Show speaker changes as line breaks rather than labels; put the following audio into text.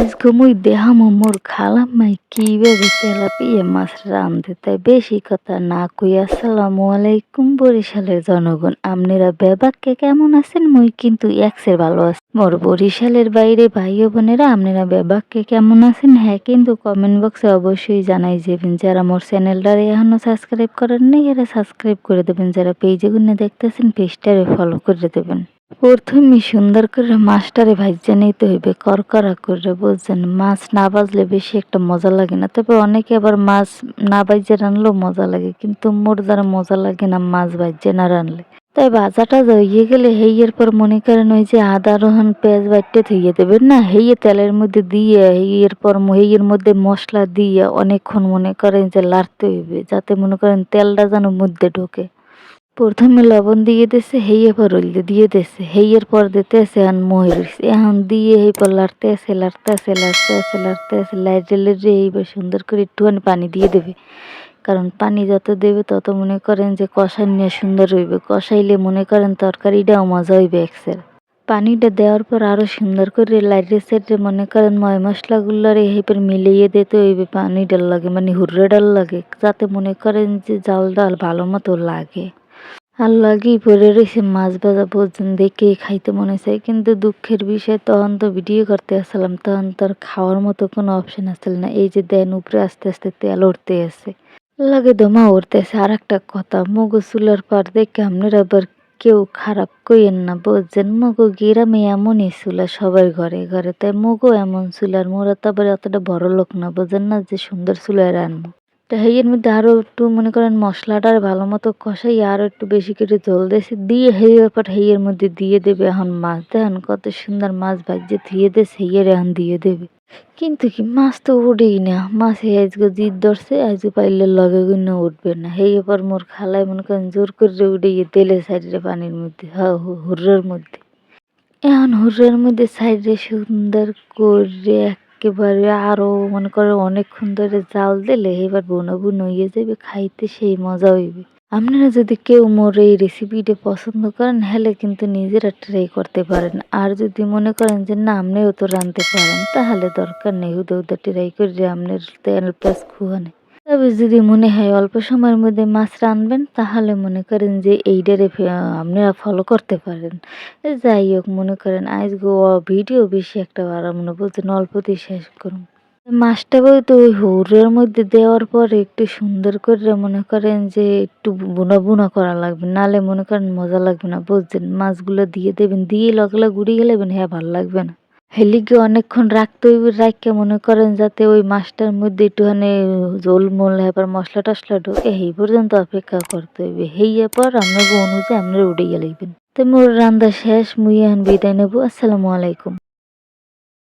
আজকে মুই দেহামো মোর খালাম্মাই কীভাবে তেলাপিয়া মাছ রান্ধে তাই বেশি কথা না কই আসসালামু আলাইকুম বরিশালের জনগণ আপনারা বেবাককে কেমন আছেন মুই কিন্তু একসের ভালো আছি মোর বরিশালের বাইরে ভাই বোনেরা আপনারা বেবাককে কেমন আছেন হ্যাঁ কিন্তু কমেন্ট বক্সে অবশ্যই জানাই যাবেন যারা মোর চ্যানেলটারে এখনও সাবস্ক্রাইব করেন নাই, এরা সাবস্ক্রাইব করে দেবেন, যারা পেজে গুনে দেখতেছেন পেজটারে ফলো করে দেবেন। প্রথমে সুন্দর করে মাছটারে ভাজতে নিতে হইবে, করকরা করে, বুঝছেন? মাছ না বাজলে বেশি একটা মজা লাগে না। তবে অনেকে আবার মাছ না বাজে রানলেও মজা লাগে, কিন্তু মোর দ্বারা মজা লাগে না মাছ বাজে না রানলে। তাই ভাজাটা হইয়ে গেলে হেইয়ের পর মনে করেন ওই যে আদা, রহন, পেঁয়াজ বাটতে থইয়ে দেবেন না? হেইয়ে তেলের মধ্যে দিয়ে, হেইয়ের পর হেইয়ের মধ্যে মশলা দিয়ে অনেকক্ষণ মনে করেন যে লাড়তে হইবে, যাতে মনে করেন তেলটা যেন মধ্যে ঢোকে। প্রথমে লবণ দিয়ে দিছে, হেইয়ে পর দিয়ে দিছে। হেইয়ের পর দিতে আছে এখন মরিচ এখন দিয়ে এই পর লাড়তে আছে লাড়তে আছে লাড়তে আছে লাড়তে আছে লাইটে লাইটে এইবার সুন্দর করে একটুখানি পানি দিয়ে দেবে। কারণ পানি যত দেবে তত মনে করেন যে কষাই নিয়ে সুন্দর হইবে। কষাইলে মনে করেন তরকারিটাও মজা হইবে একসের পানিটা দেওয়ার পর আরও সুন্দর করে লাইটে সেটে মনে করেন ময় মশলাগুলোর এইবার মিলিয়ে দিতে হইবে পানি ডাল লাগে মানে হুর্রেডার লাগে, যাতে মনে করেন যে জাল ডাল ভালো মতো লাগে। আর লাগি পড়ে রয়েছে মাছ ভাজা পর্যন্ত দেখে খাইতে মনে চাই কিন্তু দুঃখের বিষয়, তখন তো ভিডিও করতে আসলাম তখন তো আর খাওয়ার মতো কোনো অপশন আসছিল না। এই যে দেন, উপরে আস্তে আস্তে তেল উঠতে আছে। লাগে দমা উঠতেছে আর একটা কথা, মগু চুলার পার দেখে আপনার আবার কেউ খারাপ কইেন না, বুঝছেন? মগু গ্রামে এমনই চুলা সবার ঘরে ঘরে। তাই মগু এমন চুলার মোরা তো আবার অতটা বড় লোক না, বোঝেন না যে সুন্দর চুলায় রান্না তা মধ্যে আরও একটু মনে করেন মশলাটার ভালো মতো কষাই আরও একটু বেশি করে জল দিয়েছে দিয়ে হেই ব্যাপার হেইয়ের মধ্যে দিয়ে দেবে এখন মাছ। দেখেন কত সুন্দর মাছ ভাজছে, ধুয়ে দিয়ে সেইয়ের এখন দিয়ে দেবে। কিন্তু কি, মাছ তো উঠেই না। মাছ আজকে জিদ ধরছে, আজকে পাইলে লগে গুনে উঠবে না। হেই এবার মোর খালায় মনে করেন জোর করে উঠে গিয়ে তেলে সাইডে পানির মধ্যে হুর্রের মধ্যে। এখন হুর্রের মধ্যে সাইডে সুন্দর করে একেবারে আরও মনে করো অনেকক্ষণ ধরে জাল দিলে এবার বুনো বুনো হয়ে যাবে, খাইতে সেই মজা হইবে। আপনারা যদি কেউ মোর এই রেসিপিটা পছন্দ করেন হলে কিন্তু নিজেরা ট্রাই করতে পারেন। আর যদি মনে করেন যে না, আপনিও তো রাঁধতে পারেন, তাহলে দরকার নেই, হুদে হুদে ট্রাই করে আপনার তেল পেঁয়াজ খুয়ানে তবে যদি মনে হয় অল্প সময়ের মধ্যে মাছ রাঁধবেন তাহলে মনে করেন যে এইটারে আপনারা ফলো করতে পারেন। যাই হোক, মনে করেন আজ গো ভিডিও বেশি একটা বাড়া মনে বলছেন অল্পতেই শেষ করুন। মাছটা তো ওই হৌরের মধ্যে দেওয়ার পরে একটু সুন্দর করে মনে করেন যে একটু বুনা বুনা করা লাগবে, নালে মনে করেন মজা লাগবে না বুঝছেন মাছগুলো দিয়ে দেবেন, দিয়ে লগলা গুড়ি গেলেবেন হ্যাঁ ভালো লাগবে না। হেলিকে অনেকক্ষণ রাখতে হইবে রাখকে মনে করেন যাতে ওই মাছটার মধ্যে একটুখানি জোল মোল এবার মশলা টশলা ঢোকে এই পর্যন্ত অপেক্ষা করতে হইবে। হেইয়া পর আপনাকে অনুযায়ী আমরা উঠে গেলে তো মোর রান্না শেষ, মুই এখন বিদায় নেব। আসসালামু আলাইকুম।